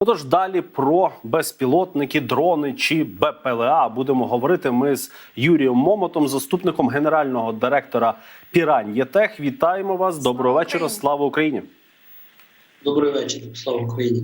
Отож, далі про безпілотники, дрони чи БПЛА будемо говорити ми з Юрієм Момотом, заступником генерального директора Пірань ЄТЕХ. Вітаємо вас. Доброго Слава вечора. Слава Україні. Добрий вечір, слава Україні.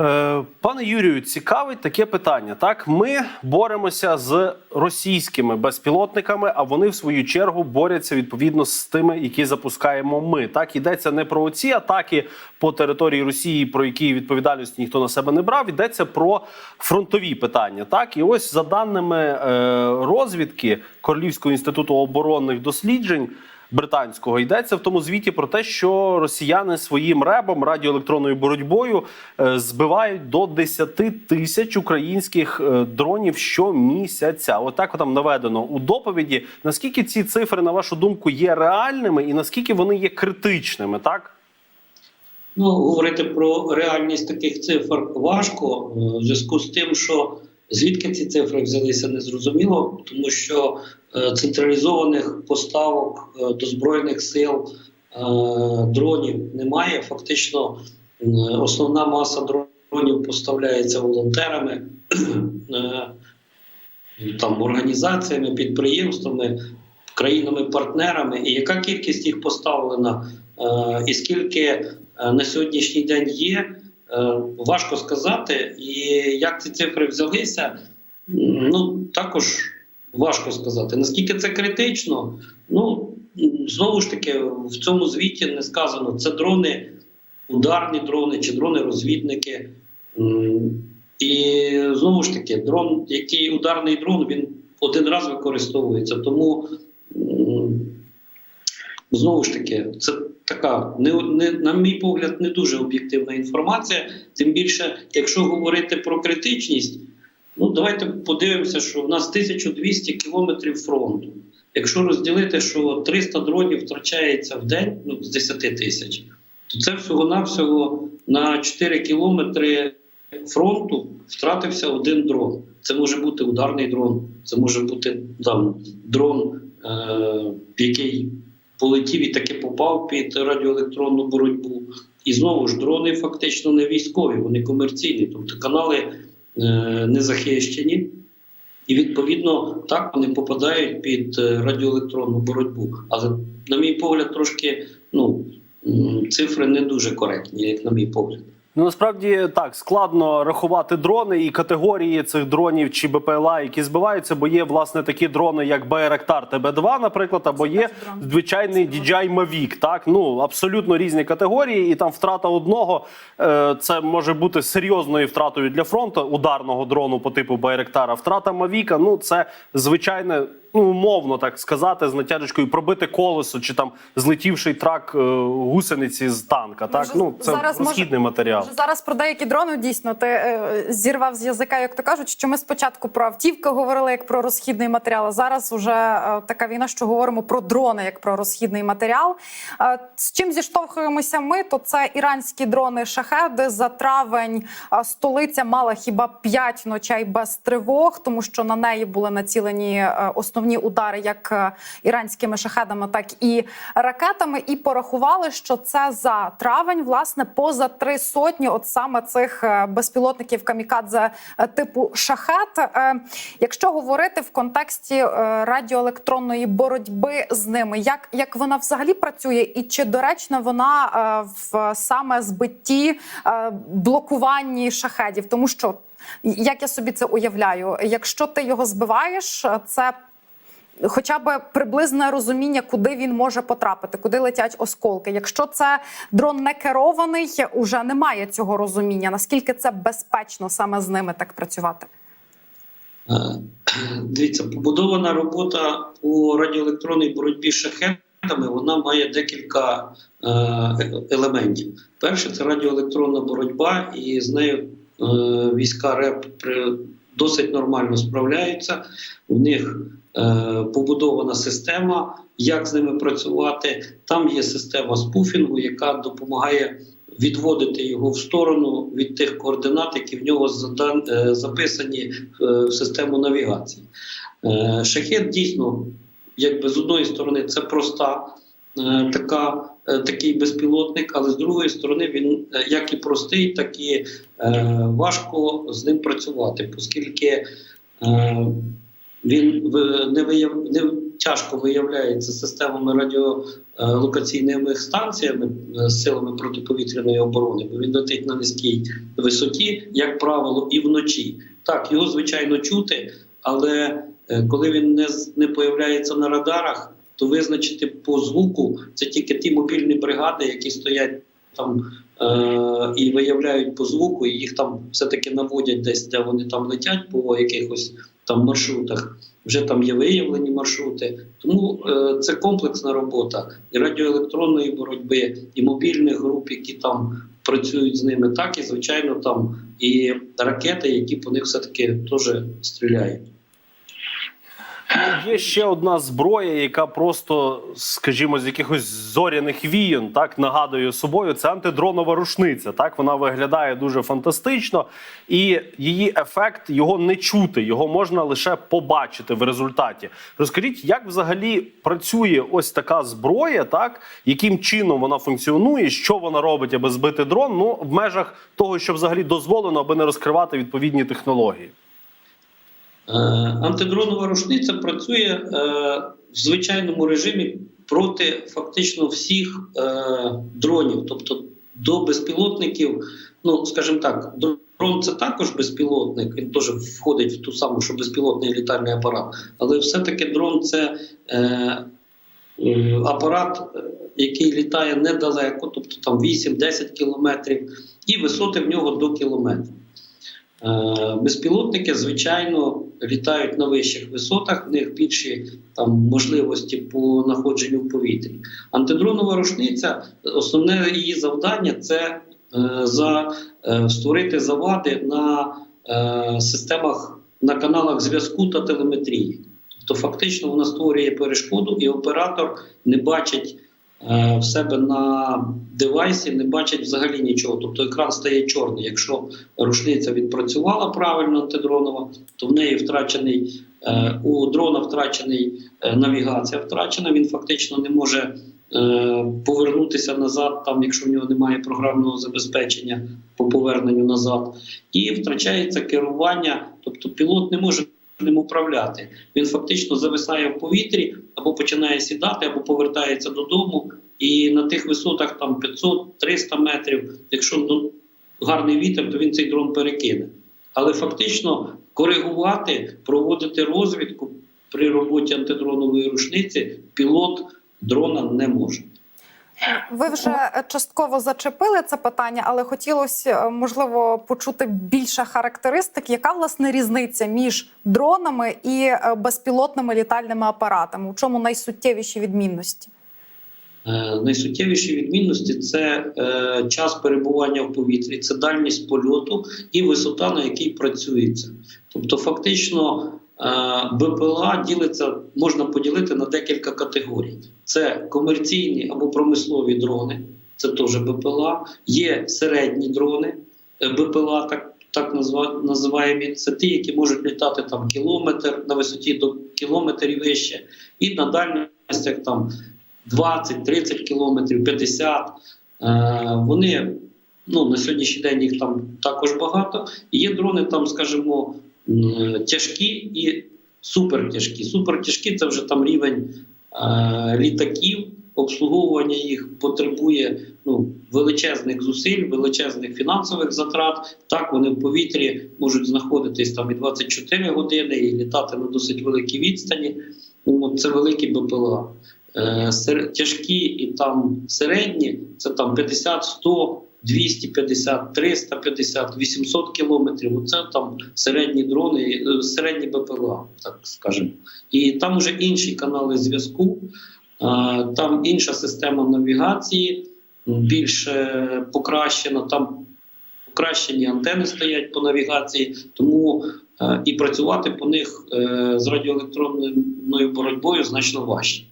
Е, Пане Юрію, цікавить таке питання. Так, ми боремося з російськими безпілотниками, а вони в свою чергу борються відповідно з тими, які запускаємо ми. Так йдеться не про ці атаки по території Росії, про які відповідальності ніхто на себе не брав. Йдеться про фронтові питання. Так, і ось за даними е, розвідки Королівського інституту оборонних досліджень британського йдеться в тому звіті про те, що росіяни своїм ребом радіоелектронною боротьбою е, збивають до 10 тисяч українських е, дронів щомісяця. Отак там наведено у доповіді. Наскільки ці цифри, на вашу думку, є реальними, і наскільки вони є критичними, так? Ну, говорити про реальність таких цифр важко е, в зв'язку з тим, що звідки ці цифри взялися, незрозуміло, тому що е, централізованих поставок е, до збройних сил е, дронів немає. Фактично, основна маса дронів поставляється волонтерами, там організаціями, підприємствами, країнами-партнерами. І яка кількість їх поставлена, і скільки на сьогоднішній день є, важко сказати. І як ці цифри взялися, ну також важко сказати. Наскільки це критично? Ну знову ж таки, в цьому звіті не сказано, це дрони, ударні дрони чи дрони-розвідники. І знову ж таки, дрон, який ударний дрон, він один раз використовується. Тому знову ж таки, це така, не, не, на мій погляд, не дуже об'єктивна інформація. Тим більше, якщо говорити про критичність, ну давайте подивимося, що в нас 1200 кілометрів фронту. Якщо розділити, що 300 дронів втрачається в день, ну з 10 тисяч, то це всього-навсього на 4 кілометри фронту втратився один дрон. Це може бути ударний дрон, це може бути там дрон, е, який полетів і таки попав під радіоелектронну боротьбу. І знову ж дрони фактично не військові, вони комерційні, тобто канали е, не захищені. І відповідно так вони попадають під е, радіоелектронну боротьбу. Але, на мій погляд, трошки ну, цифри не дуже коректні, як на мій погляд. Ну насправді так складно рахувати дрони і категорії цих дронів чи БПЛА, які збиваються, бо є власне такі дрони, як Байрактар ТБ2, наприклад, або є звичайний DJI Mavic. Так ну абсолютно різні категорії, і там втрата одного е, це може бути серйозною втратою для фронту ударного дрону по типу Байрактара. Втрата Мавіка, ну це звичайне. Ну, умовно так сказати, з натяжечкою пробити колесо чи там злетівший трак е, гусениці з танка. Так, Вже ну це зараз може- матеріал. Вже зараз про деякі дрони дійсно ти е, зірвав з язика, як то кажуть, що ми спочатку про автівки говорили як про розхідний матеріал. а Зараз вже е, така війна, що говоримо про дрони як про розхідний матеріал. Е, з чим зіштовхуємося ми? То це іранські дрони шахеди за травень. е, столиця мала хіба 5 ночей без тривог, тому що на неї були націлені е, основні удари як е, іранськими шахедами, так і ракетами. І порахували, що це за травень, власне, поза три сотні, от саме цих е, безпілотників камікадзе е, типу шахет. Якщо говорити в контексті радіоелектронної боротьби з ними, як, як вона взагалі працює, і чи доречна вона в саме збитті блокуванні шахедів, тому що як я собі це уявляю, якщо ти його збиваєш, це хоча б приблизне розуміння, куди він може потрапити, куди летять осколки. Якщо це дрон не керований, уже немає цього розуміння. Наскільки це безпечно саме з ними так працювати? Е, Дивіться, побудована робота по радіоелектронній боротьбі з шахетами вона має декілька е, елементів. Перше це радіоелектронна боротьба, і з нею е, війська РЕП при- досить нормально справляються. У них е, побудована система, як з ними працювати. Там є система спуфінгу, яка допомагає відводити його в сторону від тих координат, які в нього е, записані е, в систему навігації. Шахет дійсно, якби з одної сторони, це проста така е, такий безпілотник, але з другої сторони він е, як і простий, так і е, важко з ним працювати, оскільки е, він не, вияв... не тяжко виявляється системами радіолокаційними станціями е, силами протиповітряної оборони, бо він летить на низькій висоті, як правило, і вночі. Так, його звичайно чути, але е, коли він не, не появляється на радарах, то визначити по звуку це тільки ті мобільні бригади, які стоять там е- і виявляють по звуку, і їх там все-таки наводять десь, де вони там летять по якихось там маршрутах. Вже там є виявлені маршрути. Тому е, це комплексна робота і радіоелектронної боротьби, і мобільних груп, які там працюють з ними, так і звичайно там і ракети, які по них все-таки теж стріляють. Ну, Є ще одна зброя, яка просто, скажімо, з якихось зоряних вієн, так нагадує собою. Це антидронова рушниця. Так вона виглядає дуже фантастично, і її ефект його не чути, його можна лише побачити в результаті. Розкажіть, як взагалі працює ось така зброя, так яким чином вона функціонує, що вона робить, аби збити дрон? Ну в межах того, що взагалі дозволено, аби не розкривати відповідні технології. Е, Антидронова рушниця працює е, в звичайному режимі проти фактично всіх е, дронів, тобто до безпілотників. Ну, скажімо так, дрон це також безпілотник, він теж входить в ту саму, що безпілотний літальний апарат, але все-таки дрон це апарат, який літає недалеко, тобто там 8-10 кілометрів, і висоти в нього до кілометра. Е, Безпілотники, звичайно, літають на вищих висотах, в них більші там можливості по знаходженню в повітрі. Антидронова рушниця, основне її завдання це е, за, е, створити завади на системах, на каналах зв'язку та телеметрії. Тобто, фактично, вона створює перешкоду, і оператор не бачить в себе на девайсі, не бачить взагалі нічого. Тобто екран стає чорний. Якщо рушниця відпрацювала правильно антидронова, то в неї втрачений е, у дрона втрачений е, навігація втрачена. Він фактично не може е, повернутися назад, там, якщо в нього немає програмного забезпечення по поверненню назад, і втрачається керування, тобто пілот не може. Ним управляти він фактично зависає в повітрі або починає сідати, або повертається додому, і на тих висотах там 500-300 метрів. Якщо ну, гарний вітер, то він цей дрон перекине. Але фактично коригувати, проводити розвідку при роботі антидронової рушниці пілот дрона не може. Ви вже частково зачепили це питання, але хотілося е, можливо почути більше характеристик, яка власне різниця між дронами і е, безпілотними літальними апаратами? У чому найсуттєвіші відмінності? Е, Найсуттєвіші відмінності це е, час перебування в повітрі, це дальність польоту і висота, на якій працюється. Тобто, фактично, БПЛА ділиться, можна поділити на декілька категорій: це комерційні або промислові дрони, це теж БПЛА, є середні дрони, е, БПЛА, так. Так називаємо це ті, які можуть літати там кілометр на висоті до кілометр і вище, і на дальностях там 20-30 кілометрів, 50. Е, вони ну, на сьогоднішній день їх там також багато. І є дрони, там, скажімо, тяжкі і супертяжкі. Супертяжкі це вже там рівень е, літаків. Обслуговування їх потребує ну, величезних зусиль, величезних фінансових затрат. Так вони в повітрі можуть знаходитись там і 24 години і літати на досить великій відстані. Це великі БПЛА. Е, тяжкі і там середні це там 50, 100, 250, 350, 800 кілометрів. Оце там середні дрони, е, середні БПЛА, так скажемо. І там вже інші канали зв'язку, там інша система навігації, м, більш е, покращена. Там покращені антени стоять по навігації, тому е, і працювати по них е, з радіоелектронною боротьбою значно важче.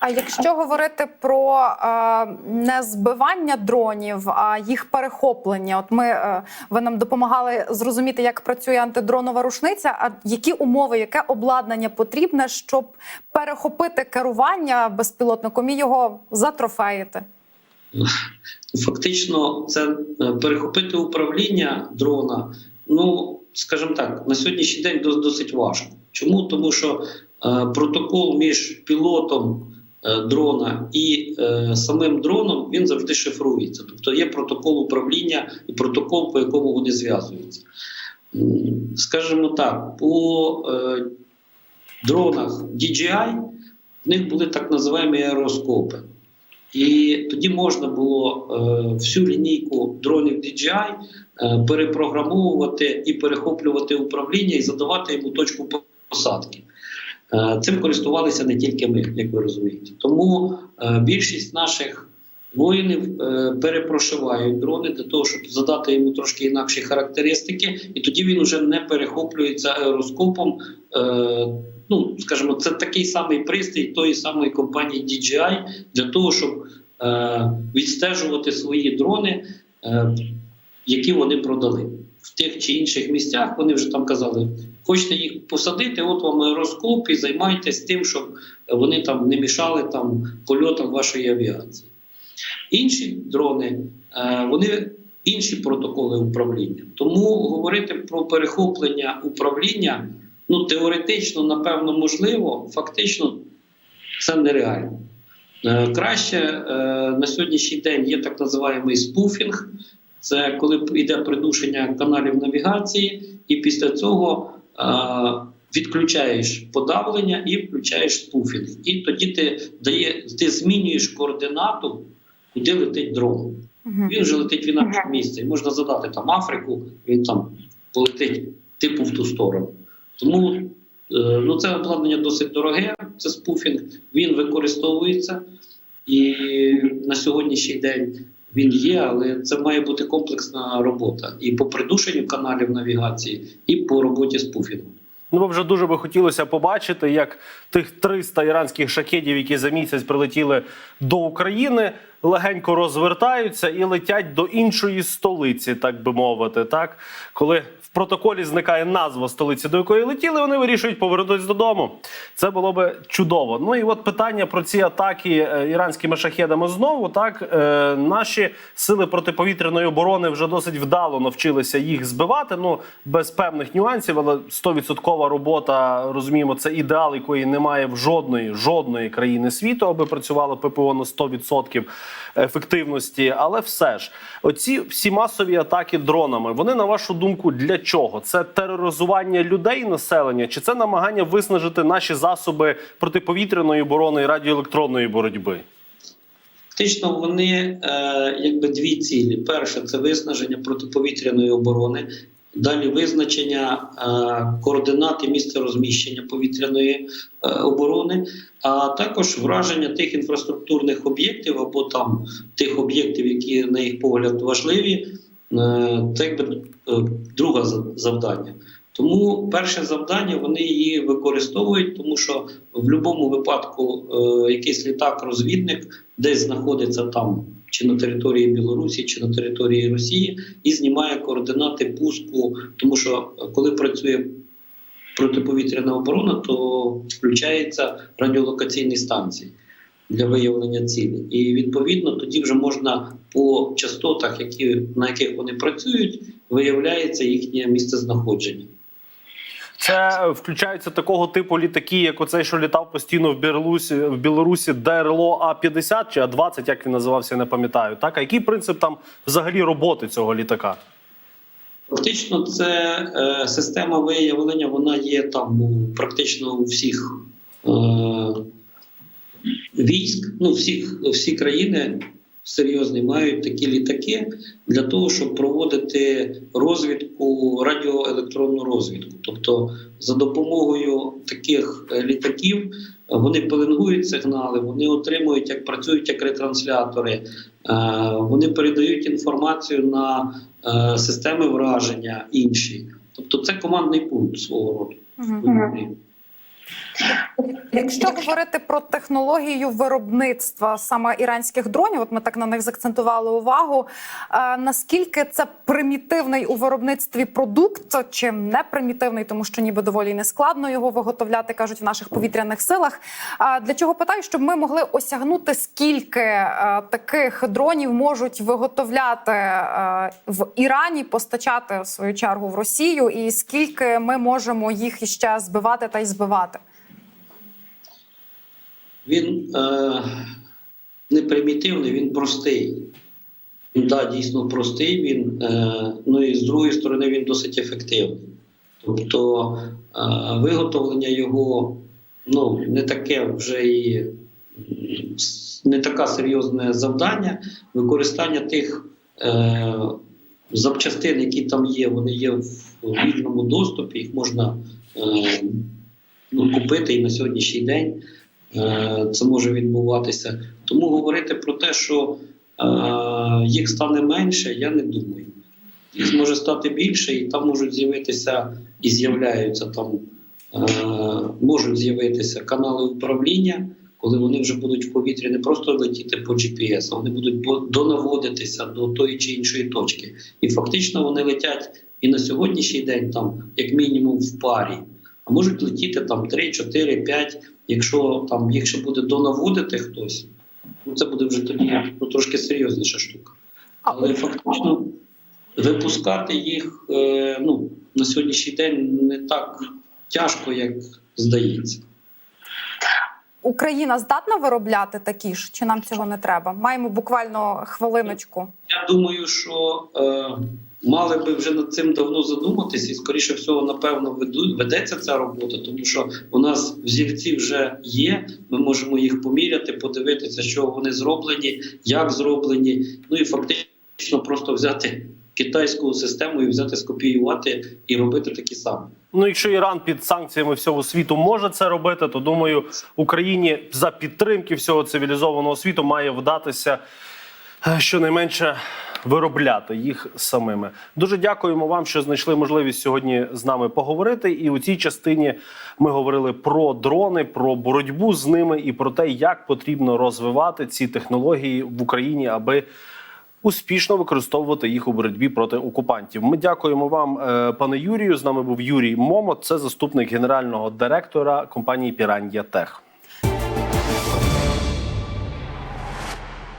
А якщо говорити про е, не збивання дронів, а їх перехоплення, от ми е, ви нам допомагали зрозуміти, як працює антидронова рушниця. А які умови, яке обладнання потрібне, щоб перехопити керування безпілотником і його затрофеїти? Фактично, це е, перехопити управління дрона. Ну, скажімо так, на сьогоднішній день досить важко. Чому? Тому що е, протокол між пілотом дрона і е, самим дроном він завжди шифрується. Тобто є протокол управління і протокол, по якому вони зв'язуються. Скажімо так, по е, дронах DJI в них були так називаємо аероскопи. І тоді можна було е, всю лінійку дронів DJI е, перепрограмовувати і перехоплювати управління і задавати йому точку посадки. Е, цим користувалися не тільки ми, як ви розумієте. Тому е, більшість наших воїнів е, перепрошивають дрони для того, щоб задати йому трошки інакші характеристики, і тоді він вже не перехоплюється аероскопом. Ну, скажімо, це такий самий пристрій тої самої компанії DJI для того, щоб відстежувати свої дрони, які вони продали. В тих чи інших місцях вони вже там казали: хочете їх посадити, от вам аероскоп і займайтесь тим, щоб вони там не мішали там польотам вашої авіації. Інші дрони, е, вони інші протоколи управління. Тому говорити про перехоплення управління ну, теоретично, напевно, можливо, фактично це нереально. Е, Краще е, на сьогоднішній день є так називаємий спуфінг. Це коли йде придушення каналів навігації, і після цього е, відключаєш подавлення і включаєш спуфінг. І тоді ти дає, ти змінюєш координату, куди летить дрон. Він вже летить в інакше місце. І можна задати там Африку, він там полетить типу в ту сторону. Тому е, ну, це обладнання досить дороге, це спуфінг, він використовується і на сьогоднішній день він є, але це має бути комплексна робота і по придушенню каналів навігації, і по роботі з пуфіном. Ну, вже дуже би хотілося побачити, як тих 300 іранських шахедів, які за місяць прилетіли до України, легенько розвертаються і летять до іншої столиці, так би мовити. Так, коли в протоколі зникає назва столиці, до якої летіли, вони вирішують повернутися додому. Це було би чудово. Ну і от питання про ці атаки е, іранськими шахедами знову так е, наші сили протиповітряної оборони вже досить вдало навчилися їх збивати. Ну без певних нюансів, але 100% робота розуміємо, це ідеал, якої немає в жодної жодної країни світу, аби працювало ППО на 100% ефективності. Але все ж, оці всі масові атаки дронами, вони на вашу думку для чого? Це тероризування людей, населення, чи це намагання виснажити наші засоби протиповітряної оборони і радіоелектронної боротьби? Фактично, вони е, якби дві цілі: перше це виснаження протиповітряної оборони, далі визначення е, координат і місця розміщення повітряної е, оборони, а також враження тих інфраструктурних об'єктів або там тих об'єктів, які на їх погляд важливі. Е, це якби друге завдання. Тому перше завдання вони її використовують, тому що в будь-якому випадку якийсь літак-розвідник десь знаходиться там, чи на території Білорусі, чи на території Росії, і знімає координати пуску. Тому що е, коли працює протиповітряна оборона, то включаються радіолокаційні станції для виявлення цілі. І відповідно тоді вже можна по частотах, які, на яких вони працюють, виявляється їхнє місцезнаходження. Це включаються такого типу літаки, як оцей, що літав постійно в Білорусі, в Білорусі ДРЛО А-50 чи А-20, як він називався, я не пам'ятаю. Так, а який принцип там взагалі роботи цього літака? Фактично, це е, система виявлення, вона є там практично у всіх е, військ, ну всіх, всі країни серйозні мають такі літаки для того, щоб проводити розвідку, радіоелектронну розвідку. Тобто, за допомогою таких е, літаків е, вони пеленгують сигнали, вони отримують, як працюють як ретранслятори, е, вони передають інформацію на системи враження інші. Тобто це командний пункт свого роду. Мгм. Якщо говорити про технологію виробництва саме іранських дронів, от ми так на них закцентували увагу. Е, наскільки це примітивний у виробництві продукт, чи не примітивний, тому що ніби доволі нескладно його виготовляти, кажуть в наших повітряних силах. А для чого питаю, щоб ми могли осягнути, скільки е, таких дронів можуть виготовляти е, в Ірані, постачати в свою чергу в Росію, і скільки ми можемо їх іще збивати та й збивати. Він е, не примітивний, він простий. Він да, дійсно простий, він, е, ну і з другої сторони він досить ефективний. Тобто е, виготовлення його ну, не таке вже і не таке серйозне завдання. Використання тих е, запчастин, які там є, вони є в вільному доступі, їх можна е, ну, купити і на сьогоднішній день. Е, це може відбуватися. Тому говорити про те, що е, їх стане менше, я не думаю. Їх може стати більше, і там можуть з'явитися і з'являються там, е, можуть з'явитися канали управління, коли вони вже будуть в повітрі не просто летіти по GPS, а вони будуть донаводитися до тої чи іншої точки. І фактично вони летять і на сьогоднішній день, там, як мінімум, в парі, а можуть летіти там 3, 4, 5 Якщо там їх ще буде донаводити хтось, ну це буде вже тоді ну, трошки серйозніша штука. Але фактично випускати їх е, ну, на сьогоднішній день не так тяжко, як здається. Україна здатна виробляти такі ж, чи нам цього не треба? Маємо буквально хвилиночку. Я думаю, що е, мали би вже над цим давно задуматись, і скоріше всього, напевно, ведеться ця робота, тому що у нас взірці вже є. Ми можемо їх поміряти, подивитися, що вони зроблені, як зроблені. Ну і фактично просто взяти китайську систему і взяти скопіювати і робити такі самі. Ну, якщо Іран під санкціями всього світу може це робити, то думаю, Україні за підтримки всього цивілізованого світу має вдатися е, щонайменше виробляти їх самими. Дуже дякуємо вам, що знайшли можливість сьогодні з нами поговорити. І у цій частині ми говорили про дрони, про боротьбу з ними і про те, як потрібно розвивати ці технології в Україні, аби успішно використовувати їх у боротьбі проти окупантів. Ми дякуємо вам, е, пане Юрію. З нами був Юрій Момот, це заступник генерального директора компанії Пірання Тех.